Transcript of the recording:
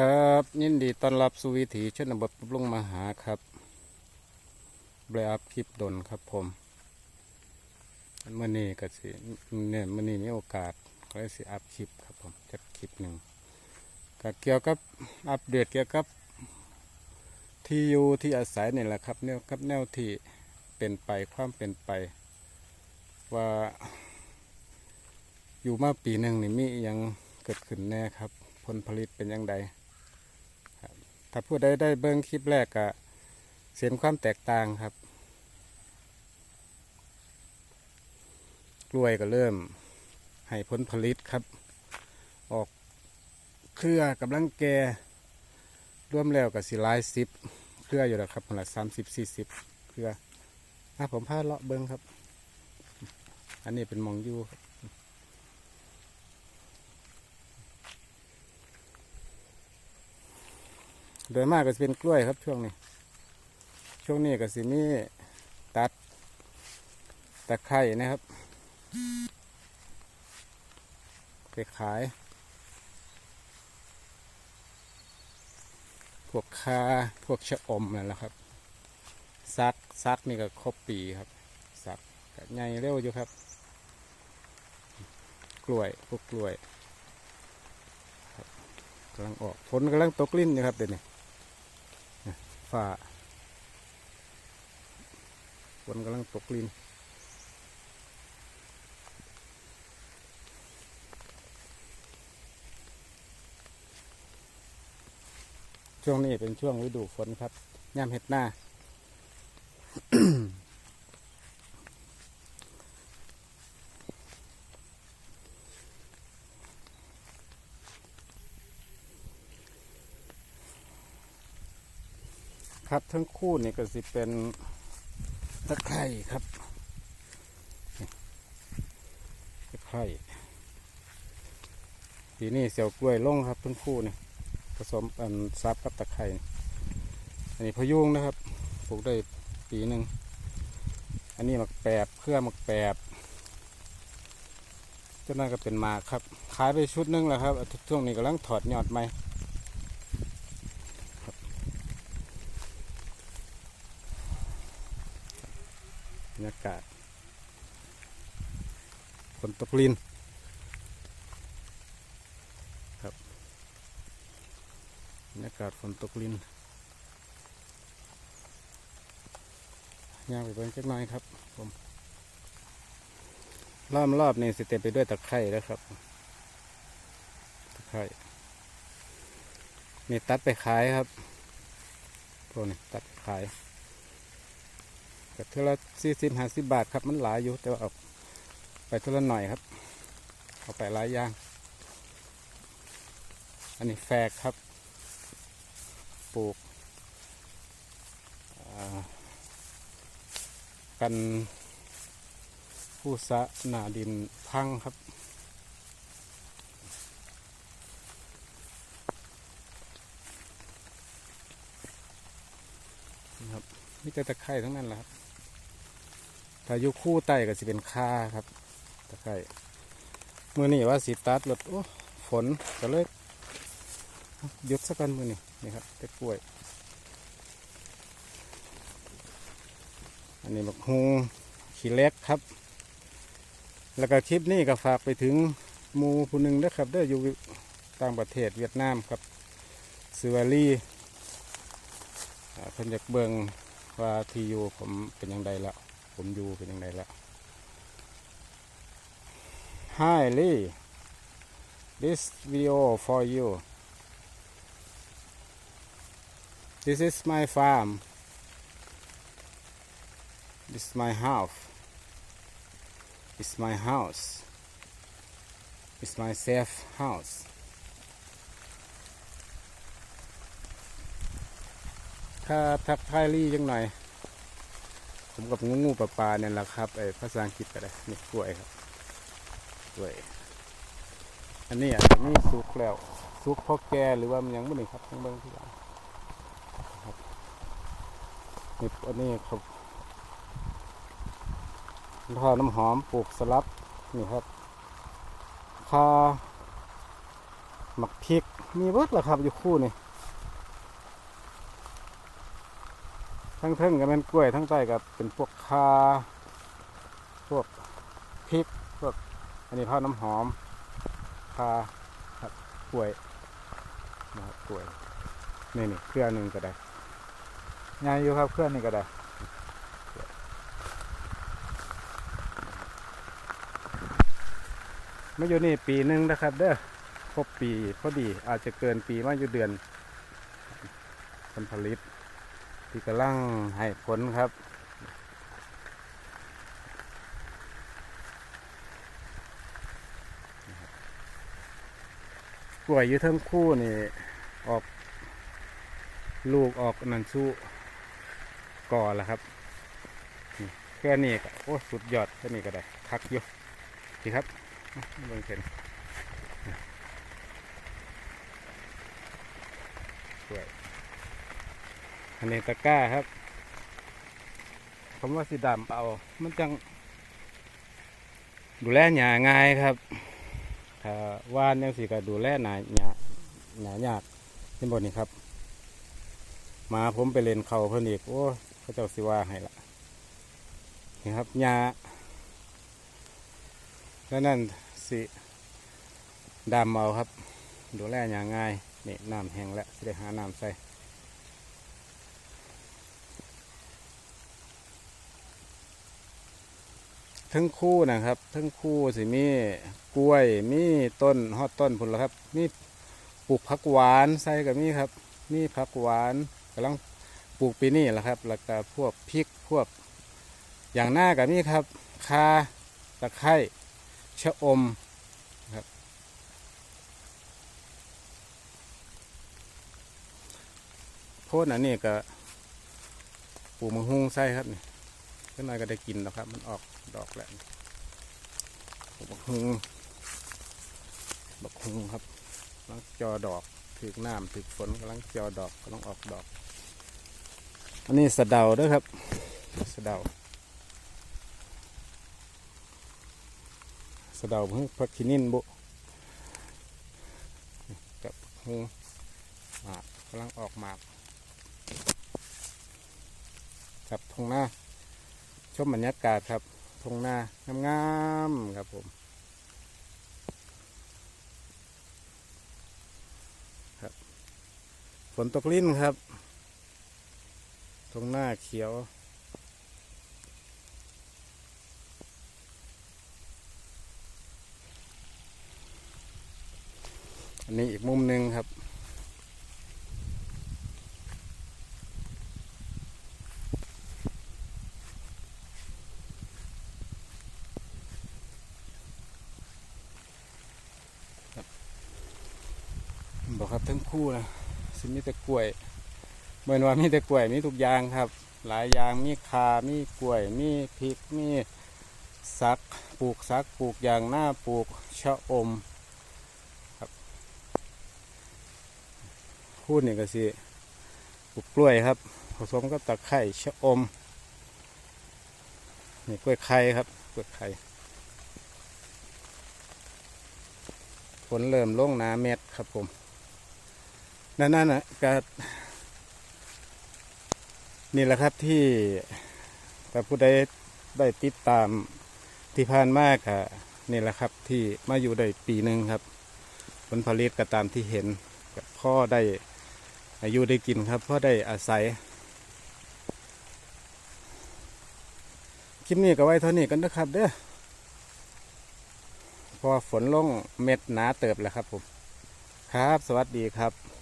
ครับ ยินดีต้อนรับสู่วิถีชนบทปรุงมาหาครับเบรอัพคลิปดนครับผมเมื่อนี้ก็สิเนี่ยมื่อนี้มีโอกาสก็เลยสิอัพคลิปครับผมจัดคลิปหนึ่งก็เกี่ยวกับอัปเดตเกี่ยวกับที่อยู่ที่อาศัยนี่แหละครับแนวกับแนวที่เป็นไปความเป็นไป ว่าอยู่มาปีหนึ่งนี่มีอยังเกิดขึ้นแน่ครับ ผลผลิตเป็นยังไง ถ้าผู้ใดได้เบิ้งคลิปแรกก็เสียนความแตกต่างครับ กล้วยก็เริ่ม ให้ผลผลิตครับ ออกเครือกำลังแก่ร่วมแล้วกับสิหลายสิบเครืออยู่แล้วครับคนละสามสิบสี่สิบเครืออะผมพาเลาะเบิ้งครับ อันนี้เป็นมองยูครับ โดยมากก็จะเป็นกล้วยครับช่วงนี้ ช่วงนี้ก็สิมีตัดตะไคร่นะครับ ไปขาย พวกคาพวกชะอมนั่นแหละครับ ซักซักนี่ก็ครบปีครับ ซักใหญ่เร็วอยู่ครับ กล้วยพวกกล้วยกำลังออกฝนกำลังตกลิ้นอยู่ครับเดี๋ยวนี้ ฝ่าฝนกำลังตกลินช่วงนี้เป็นช่วงฤดูฝนครับย่ามเห็ดหน้า ครับทั้งคู่นี่ก็สิเป็นตะไคร่ครับตะไคร่ปีนี้เสียวกล้วยลงครับทั้งคู่นี่ผสมอันซับกับตะไคร่อันนี้พะยุงนะครับปลูกได้ปีหนึ่งอันนี้หมักแปบเครือหมักแปบเจ้านั่นก็เป็นมาครับขายไปชุดหนึงแล้วครับช่วงนี้กำลังถอดยอดใหม่ บรรยากาศฝนตกลินครับบรรยากาศฝนตกลินย่างไปเบิ่งจักหน่อยครับผมรอบรอบนี่สิเต็มไปด้วยตะไคร่แล้วครับตะไคร่นี่ตัดไปขายครับพวกนี้ตัดขาย ก็เท่าละสี่สิบห้าสิบบาทครับ มันหลายอยู่แต่ว่าเอาไปเท่าละหน่อยครับเอาไปหลายอย่าง อันนี้แฝกครับ ปลูกกันผู้สะหนาดินพังครับนี่ครับมีแต่ตะไคร่ทั้งนั้นแหละครับ ถ้าอยู่คู่ไต่ก็สิเป็นคาครับตะไคร่มือนี่ว่าสีตัดรถโอ้ฝนก็เลยหยุดสักกันมือนี่นี่ครับแต่กล้วย อันนี้บักฮงขี้เล็กครับ แล้วก็คลิปนี้ก็ฝากไปถึงมูผู้หนึ่งนะครับเด้อยู่ต่างประเทศเวียดนามครับซูวารีอ่าเพิ่นอยากเบิงว่าที่อยู่ผมเป็นยังไงและ ผมอยู่เป็นยังไงละ Hi Lee this video for you this is my farm this is my house it's my house it's my safe house ถ้าทักทายลี่ยังหน่อย ผมกับงูงูปลาปลาเนี่ยแหละครับไอ้ภาษาอังกฤษก็ได้นี่กล้วยครับกล้วย อันนี้อาจจะมีสุกแล้ว สุกพอแก่หรือว่ามันยังไม่นี่ครับทั้งเบื้องที่หลังครับนี่อันนี้ครับทอน้ำหอมปลูกสลับนี่ครับคาหมักพริกมีเบิดแล้วครับอยู่คู่นี่ ทั้งเทิงก็เป็นกล้วยทั้งใต้ก็เป็นพวกคาพวกพริกพวกอันนี้ข้าวน้ำหอมคาครับกล้วยนะครับกล้วยนี่นี่เครือหนึ่งก็ได้ง่ายอยู่ครับเครือนี่ก็ได้มาอยู่นี่ปีหนึ่งนะครับ เด้อครบปีพอดีอาจจะเกินปีมาอยู่เดือนผลผลิต ที่กำลังให้ผลครับ กล้วยอยู่ทั้งคู่นี่ออกลูกออกนันสู้ก่อแล้วครับแค่นี้ก็โอ้สุดยอดแค่นี้ก็ได้คักอยู่ดีครับเบิ่งเห็นสันนี้ตะก้าครับคำว่าสีดำเอา มันจัง ดูแลหยาง่ายครับ ถ้าว่านยังสิก็ดูแลหนาหยาหยายากเห็นบนนี้ครับ มาผมไปเล่นเขาเพิ่นอีกโอ้เขาเจ้าสิว่าให้ละนี่ครับหยาแล้วนั่นสิดำเอาครับ ดูแลอย่างง่ายนี่น้ำแห้งแล้วสิได้หาน้ำใส่ ทั้งคู่นะครับ ทั้งคู่สิมีกล้วยมีต้นฮอดต้นพุ่นละครับมีปลูกผักหวานใส่กับมีครับ มีผักหวานกำลังปลูกปีนี้แหละครับ แล้วก็พวกพริกพวกอย่างหน้ากับมีครับคาตะไคร้ชะอมครับโพดอันนี้ก็ปลูกมังหุงใส่ครับนี่ขึ้นมาก็ได้กินแล้วครับ มันออก ดอกแล้วปลูกมังหุงบักหุงครับกำลังจอดอกถึกน้ำถึกฝนกำลังจอดอกกำลังออกดอก อันนี้สะเดาด้วยครับ สะเดาสะเดาเพิ่งพักขินินบุกับหูหมากกำลังออกหมากครับทงหน้าชมบรรยากาศครับ ทงหน้างามๆครับผมครับฝนตกลิ้นครับทงหน้าเขียวอันนี้อีกมุมหนึ่งครับ ครับทั้งคู่นะสิมีแต่กล้วยเมื่อวานมีแต่กล้วยมีทุกอย่างครับ หลายอย่างมีคามีกล้วย มีพริกมีสักปลูกสักปลูกอย่างหน้าปลูกชะอมครับพูดนี่ก็สิปลูกกล้วยครับ ผสมกับตะไคร้ชะอมนี่กล้วยไข่ครับกล้วยไข่ฝนเริ่มลงหนาเม็ดครับผม นั่นนั่นนะก็นี่แหละครับที่แต่ผู้ใดได้ติดตามที่ผ่านมากค่ะนี่แหละครับที่มาอยู่ได้ปีหนึ่งครับ ผลผลิตก็ตามที่เห็นก็พ่อได้อายุได้กินครับพราะได้อาศัยคลิปนี้ก็ไว้เท่านี้กันนะครับเด้อพอฝนลงเม็ดหนาเติบแล้วครับผม ครับ สวัสดีครับ